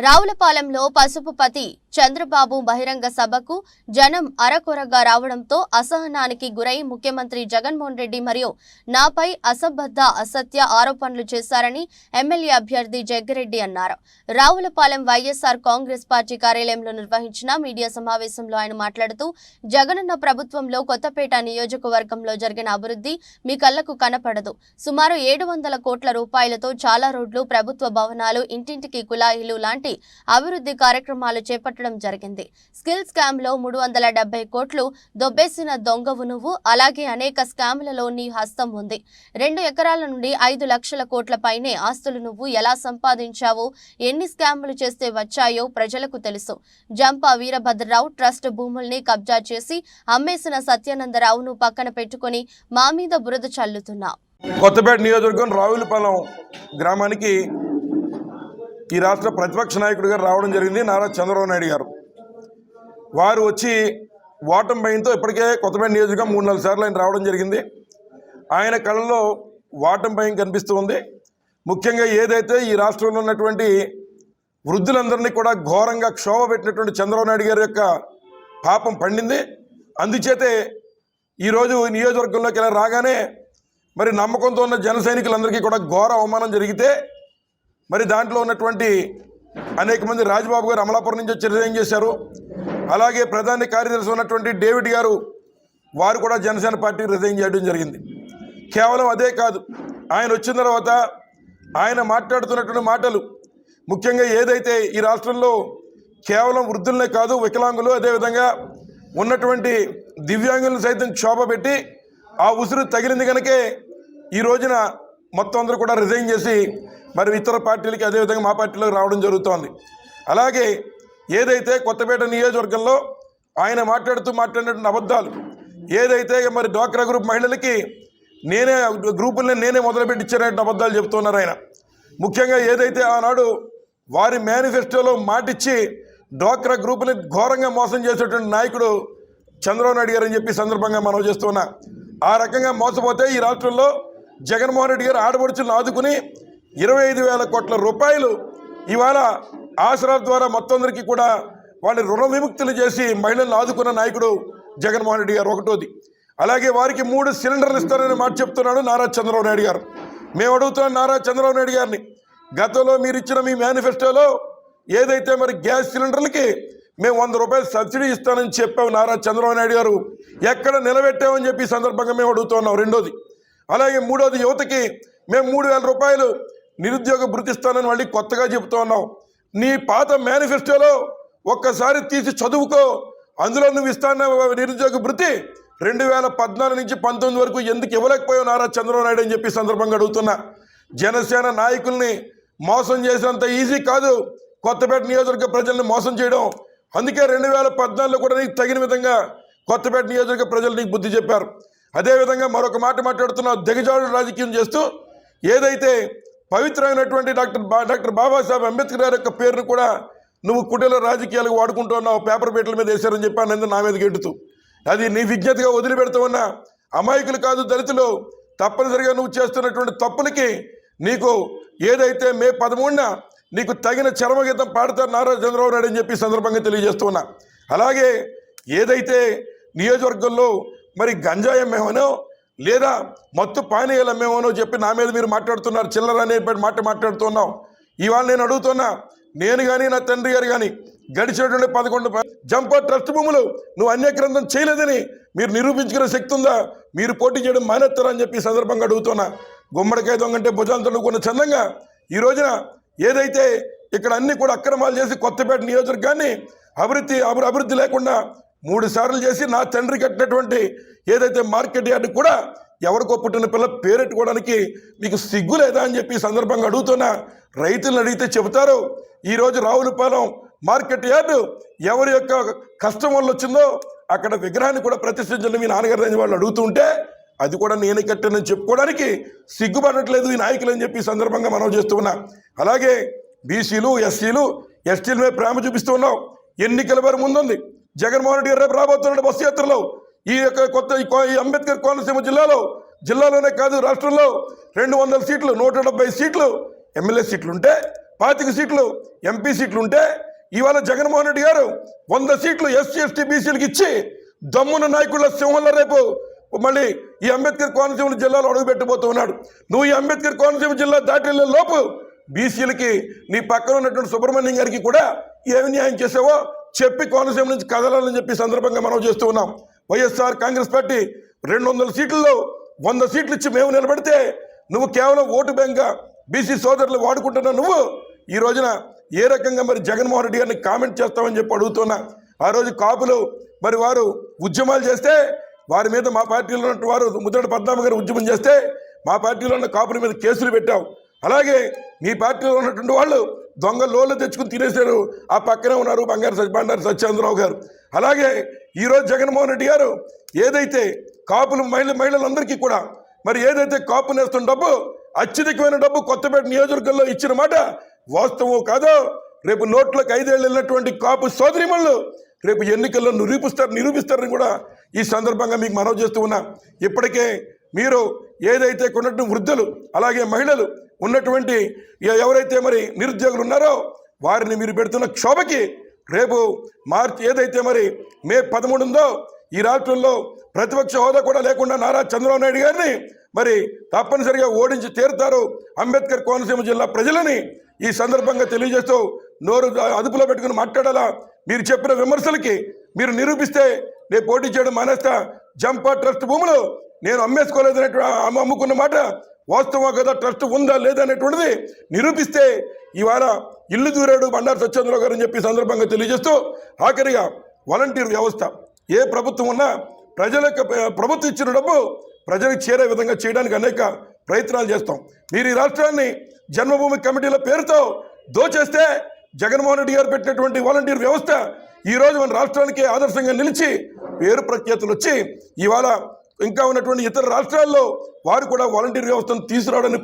రావులపాలెంలో పసుపుపతి చంద్రబాబు బహిరంగ సభకు జనం అరకొరగా రావడంతో అసహనానికి గురై ముఖ్యమంత్రి జగన్మోహన్ రెడ్డి మరియు నాపై అసంబద్ధ అసత్య ఆరోపణలు చేశారని ఎమ్మెల్యే అభ్యర్థి జగ్గిరెడ్డి అన్నారు. రావులపాలెం వైఎస్ఆర్ కాంగ్రెస్ పార్టీ కార్యాలయంలో నిర్వహించిన మీడియా సమావేశంలో ఆయన మాట్లాడుతూ జగనన్న ప్రభుత్వంలో కొత్తపేట నియోజకవర్గంలో జరిగిన అభివృద్ధి మీ కళ్ళకు కనపడదు. సుమారు ఏడు వందల కోట్ల రూపాయలతో చాలా రోడ్లు ప్రభుత్వ భవనాలు ఇంటింటికి కులాయిలు లాంటి అభివృద్ధి కార్యక్రమాలు చేపట్టడం జరిగింది. స్కిల్ స్కామ్లో మూడు వందల డెబ్బై కోట్లు దొబ్బేసిన దొంగవు నువ్వు అలాగే అనేక స్కామ్లలో నీ హస్తం ఉంది. రెండు ఎకరాల నుండి ఐదు లక్షల కోట్ల పైనే ఆస్తులు నువ్వు ఎలా సంపాదించావో ఎన్ని స్కాములు చేస్తే వచ్చాయో ప్రజలకు తెలుసు. జంపా వీరభద్రరావు ట్రస్ట్ భూముల్ని కబ్జా చేసి అమ్మేసిన సత్యానందరావును పక్కన పెట్టుకొని మా మీద బురద చల్లుతున్నా. కొత్తపేట నియోజకవర్గం రావులపాలెం గ్రామానికి ఈ రాష్ట్ర ప్రతిపక్ష నాయకుడు గారు రావడం జరిగింది నారా చంద్రబాబు నాయుడు గారు. వారు వచ్చి ఓటమి భయంతో ఇప్పటికే కొత్తపేట నియోజకవర్గం మూడు నాలుగు సార్లు ఆయన రావడం జరిగింది. ఆయన కళ్ళలో ఓటమి భయం కనిపిస్తూ ఉంది. ముఖ్యంగా ఏదైతే ఈ రాష్ట్రంలో ఉన్నటువంటి వృద్ధులందరినీ కూడా ఘోరంగా క్షోభ పెట్టినటువంటి చంద్రబాబు నాయుడు గారి యొక్క పాపం పండింది. అందుచేతే ఈరోజు నియోజకవర్గంలోకి ఇలా రాగానే మరి నమ్మకంతో ఉన్న జన సైనికులందరికీ కూడా ఘోర అవమానం జరిగితే మరి దాంట్లో ఉన్నటువంటి అనేక మంది రాజబాబు గారు అమలాపురం నుంచి వచ్చి రిజైన్ చేశారు. అలాగే ప్రధాన కార్యదర్శి ఉన్నటువంటి డేవిడ్ గారు వారు కూడా జనసేన పార్టీ రిజైన్ చేయడం జరిగింది. కేవలం అదే కాదు ఆయన వచ్చిన తర్వాత ఆయన మాట్లాడుతున్నటువంటి మాటలు ముఖ్యంగా ఏదైతే ఈ రాష్ట్రంలో కేవలం వృద్ధులనే కాదు వికలాంగులు అదేవిధంగా ఉన్నటువంటి దివ్యాంగులను సైతం క్షోభ పెట్టి ఆ ఉసురు తగిలింది కనుకే ఈ రోజున మొత్తం అందరూ కూడా రిజైన్ చేసి మరి ఇతర పార్టీలకి అదేవిధంగా మా పార్టీలోకి రావడం జరుగుతోంది. అలాగే ఏదైతే కొత్తపేట నియోజకవర్గంలో ఆయన మాట్లాడుతూ మాట్లాడినటువంటి అబద్ధాలు ఏదైతే మరి డ్వాక్రా గ్రూప్ మహిళలకి నేనే గ్రూపుల్ని నేనే మొదలుపెట్టి అబద్ధాలు చెప్తున్నారు ఆయన. ముఖ్యంగా ఏదైతే ఆనాడు వారి మేనిఫెస్టోలో మాటిచ్చి డ్వాక్రా గ్రూపుని ఘోరంగా మోసం చేసేటువంటి నాయకుడు చంద్రబాబు నాయుడు గారు అని చెప్పి సందర్భంగా మనం చేస్తున్నా. ఆ రకంగా మోసపోతే ఈ రాష్ట్రంలో జగన్మోహన్ రెడ్డి గారు ఆడపడుచులను ఆదుకుని ఇరవై ఐదు వేల కోట్ల రూపాయలు ఇవాళ ఆసరా ద్వారా మొత్తందరికీ కూడా వాళ్ళని రుణ విముక్తులు చేసి మహిళలను ఆదుకున్న నాయకుడు జగన్మోహన్ రెడ్డి గారు ఒకటోది. అలాగే వారికి మూడు సిలిండర్లు ఇస్తారని మాట చెప్తున్నాడు నారా చంద్రబాబు నాయుడు గారు. మేము అడుగుతున్నాం నారా చంద్రబాబు నాయుడు గారిని గతంలో మీరు ఇచ్చిన మీ మేనిఫెస్టోలో ఏదైతే మరి గ్యాస్ సిలిండర్లకి మేము వంద రూపాయలు సబ్సిడీ ఇస్తానని చెప్పాము నారా చంద్రబాబు నాయుడు గారు ఎక్కడ నిలబెట్టామని చెప్పి సందర్భంగా మేము అడుగుతున్నాం రెండోది. అలాగే మూడోది యువతకి మేము మూడు వేల రూపాయలు నిరుద్యోగ భృతిస్తానని మళ్ళీ కొత్తగా చెబుతూ ఉన్నాం. నీ పాత మేనిఫెస్టోలో ఒక్కసారి తీసి చదువుకో. అందులో నువ్వు ఇస్తాన నిరుద్యోగ భృతి. రెండు వేల పద్నాలుగు నుంచి పంతొమ్మిది వరకు ఎందుకు ఇవ్వలేకపోయావు నారా చంద్రబాబు నాయుడు అని చెప్పి సందర్భంగా అడుగుతున్నా. జనసేన నాయకుల్ని మోసం చేసినంత ఈజీ కాదు. కొత్తపేట నియోజకవర్గ ప్రజల్ని మోసం చేయడం. అందుకే రెండు వేల పద్నాలుగులో కూడా నీకు తగిన విధంగా కొత్తపేట నియోజకవర్గ ప్రజలు నీకు బుద్ధి చెప్పారు. అదేవిధంగా మరొక మాట మాట్లాడుతున్నావు దిగజాడు రాజకీయం చేస్తూ ఏదైతే పవిత్రమైనటువంటి డాక్టర్ బా డాక్టర్ బాబాసాహెబ్ అంబేద్కర్ గారి యొక్క పేరును కూడా నువ్వు కుటీల రాజకీయాలకు వాడుకుంటున్నావు పేపర్ పేటల మీద వేశారని చెప్పి అన్నందు నా మీద గెడుతూ అది నీ విజ్ఞతగా వదిలిపెడతామన్న అమాయకులు కాదు దళితులు తప్పనిసరిగా నువ్వు చేస్తున్నటువంటి తప్పులకి నీకు ఏదైతే మే పదమూడున నీకు తగిన చర్మగీతం పాడతారు నారా చంద్రబాబు నాయుడు అని చెప్పి సందర్భంగా తెలియజేస్తున్నా అలాగే ఏదైతే నియోజకవర్గంలో మరి గంజాయి అమ్మేమనో లేదా మత్తు పానీయాలు అమ్మేమనో చెప్పి నా మీద మీరు మాట్లాడుతున్నారు చిల్లర అనే మాట మాట్లాడుతున్నాం ఇవాళ నేను అడుగుతున్నా నేను కానీ నా తండ్రి గారు కానీ గడిచినటువంటి పదకొండు జంపా ట్రస్ట్ భూములు నువ్వు అన్యగ్రంథం చేయలేదని మీరు నిరూపించుకునే శక్తి ఉందా? మీరు పోటీ చేయడం మానేస్తారని చెప్పి సందర్భంగా అడుగుతున్నా. గుమ్మడికాయ దొంగంటే భుజాలు కొన్న చందంగా ఈ రోజున ఏదైతే ఇక్కడ అన్ని కూడా అక్రమాలు చేసి కొత్తపేట నియోజకవర్గాన్ని అభివృద్ధి అభివృద్ధి లేకుండా మూడు సార్లు చేసి నా తండ్రి కట్టినటువంటి ఏదైతే మార్కెట్ యార్డు కూడా ఎవరికో పుట్టిన పిల్ల పేరెట్టుకోవడానికి మీకు సిగ్గు లేదా అని చెప్పి సందర్భంగా అడుగుతున్నా రైతులను అడిగితే చెబుతారు ఈరోజు రావులపాలెం మార్కెట్ యార్డు ఎవరి యొక్క కష్టం వల్ల వచ్చిందో అక్కడ విగ్రహాన్ని కూడా ప్రతిష్ఠించండి మీ నాన్నగారు అని వాళ్ళు అడుగుతుంటే అది కూడా నేనే కట్టానని చెప్పుకోవడానికి సిగ్గుపడట్లేదు ఈ నాయకులు అని చెప్పి సందర్భంగా మనం చేస్తున్నా అలాగే బీసీలు ఎస్సీలు ఎస్టీల మీద ప్రేమ చూపిస్తూ ఉన్నాం. ఎన్నికల వారి ముందుంది. జగన్మోహన్ రెడ్డి గారు రేపు రాబోతున్నాడు బస్సు యాత్రలో ఈ యొక్క కొత్త ఈ అంబేద్కర్ కోనసీమ జిల్లాలో జిల్లాలోనే కాదు రాష్ట్రంలో రెండు వందల సీట్లు నూట డెబ్బై సీట్లు ఎమ్మెల్యే సీట్లు ఉంటే పాతిక సీట్లు ఎంపీ సీట్లు ఉంటే ఇవాళ జగన్మోహన్ రెడ్డి గారు వంద సీట్లు ఎస్సీ ఎస్టీ బీసీలకు ఇచ్చి దమ్మున నాయకుల సింహంలో రేపు మళ్ళీ ఈ అంబేద్కర్ కోనసీమ జిల్లాలో అడుగుపెట్టబోతూ ఉన్నాడు. నువ్వు ఈ అంబేద్కర్ కోనసీమ జిల్లా దాటి లోపు బీసీలకి నీ పక్కన ఉన్నటువంటి సుబ్రహ్మణ్యం గారికి కూడా ఏమి న్యాయం చేసావో చెప్పి కోనసీమ నుంచి కదలాలని చెప్పి సందర్భంగా మనం చేస్తూ ఉన్నాం. వైఎస్ఆర్ కాంగ్రెస్ పార్టీ రెండు వందల సీట్లలో వంద సీట్లు ఇచ్చి మేము నిలబెడితే నువ్వు కేవలం ఓటు బ్యాంక్గా బీసీ సోదరులు వాడుకుంటున్న నువ్వు ఈ రోజున ఏ రకంగా మరి జగన్మోహన్ రెడ్డి గారిని కామెంట్ చేస్తామని చెప్పి అడుగుతున్నా. ఆ రోజు కాపులు మరి వారు ఉద్యమాలు చేస్తే వారి మీద మా పార్టీలో ఉన్నట్టు వారు ముద్రడ పద్మనాభ గారు ఉద్యమం చేస్తే మా పార్టీలో ఉన్న కాపుల మీద కేసులు పెట్టావు. అలాగే మీ పార్టీలో ఉన్నటువంటి వాళ్ళు దొంగ లోన్లు తెచ్చుకుని తినేశారు. ఆ పక్కనే ఉన్నారు బంగారు సత్య బండారు సత్యేంద్రరావు గారు. అలాగే ఈరోజు జగన్మోహన్ రెడ్డి గారు ఏదైతే కాపులు మహిళ మహిళలందరికీ కూడా మరి ఏదైతే కాపు నేస్తున్న డబ్బు అత్యధికమైన డబ్బు కొత్తపేట నియోజకవర్గంలో ఇచ్చిన మాట వాస్తవం కాదో రేపు నోట్లకు ఐదేళ్ళు వెళ్ళినటువంటి కాపు సోదరిమణులు రేపు ఎన్నికల్లో నిరూపిస్తారు నిరూపిస్తారని కూడా ఈ సందర్భంగా మీకు మనవి చేస్తూ ఉన్నా. ఇప్పటికే మీరు ఏదైతే కొన్నట్టు వృద్ధులు అలాగే మహిళలు ఉన్నటువంటి ఎవరైతే మరి నిరుద్యోగులు ఉన్నారో వారిని మీరు పెడుతున్న క్షోభకి రేపు మార్చి ఏదైతే మరి మే పదమూడు ఉందో ఈ రాష్ట్రంలో ప్రతిపక్ష హోదా కూడా లేకుండా నారా చంద్రబాబు నాయుడు గారిని మరి తప్పనిసరిగా ఓడించి తీరుతారు అంబేద్కర్ కోనసీమ జిల్లా ప్రజలని ఈ సందర్భంగా తెలియజేస్తూ నోరు అదుపులో పెట్టుకుని మాట్లాడాలా? మీరు చెప్పిన విమర్శలకి మీరు నిరూపిస్తే నేను పోటీ చేయడం మానేస్తా. జంపా ట్రస్ట్ భూములు నేను అమ్మేసుకోలేదనే అమ్మ- అమ్ముకున్న మాట వాస్తవం కదా ట్రస్ట్ ఉందా లేదా అనేటువంటిది నిరూపిస్తే ఇవాళ ఇల్లు దూరాడు బండారు సత్యేంద్రరావు గారు అని చెప్పి సందర్భంగా తెలియజేస్తూ ఆఖరిగా వాలంటీర్ వ్యవస్థ ఏ ప్రభుత్వం ఉన్నా ప్రజల ప్రభుత్వం ఇచ్చిన డబ్బు ప్రజలకు చేరే విధంగా చేయడానికి అనేక ప్రయత్నాలు చేస్తాం. మీరు ఈ రాష్ట్రాన్ని జన్మభూమి కమిటీల పేరుతో దోచేస్తే జగన్మోహన్ రెడ్డి గారు పెట్టినటువంటి వాలంటీర్ వ్యవస్థ ఈ రోజు మన రాష్ట్రానికి ఆదర్శంగా నిలిచి పేరు ప్రఖ్యాతులు వచ్చి ఇవాళ ఇంకా ఉన్నటువంటి ఇతర రాష్ట్రాల్లో వారు కూడా వాలంటీర్ వ్యవస్థను తీసుకురావడానికి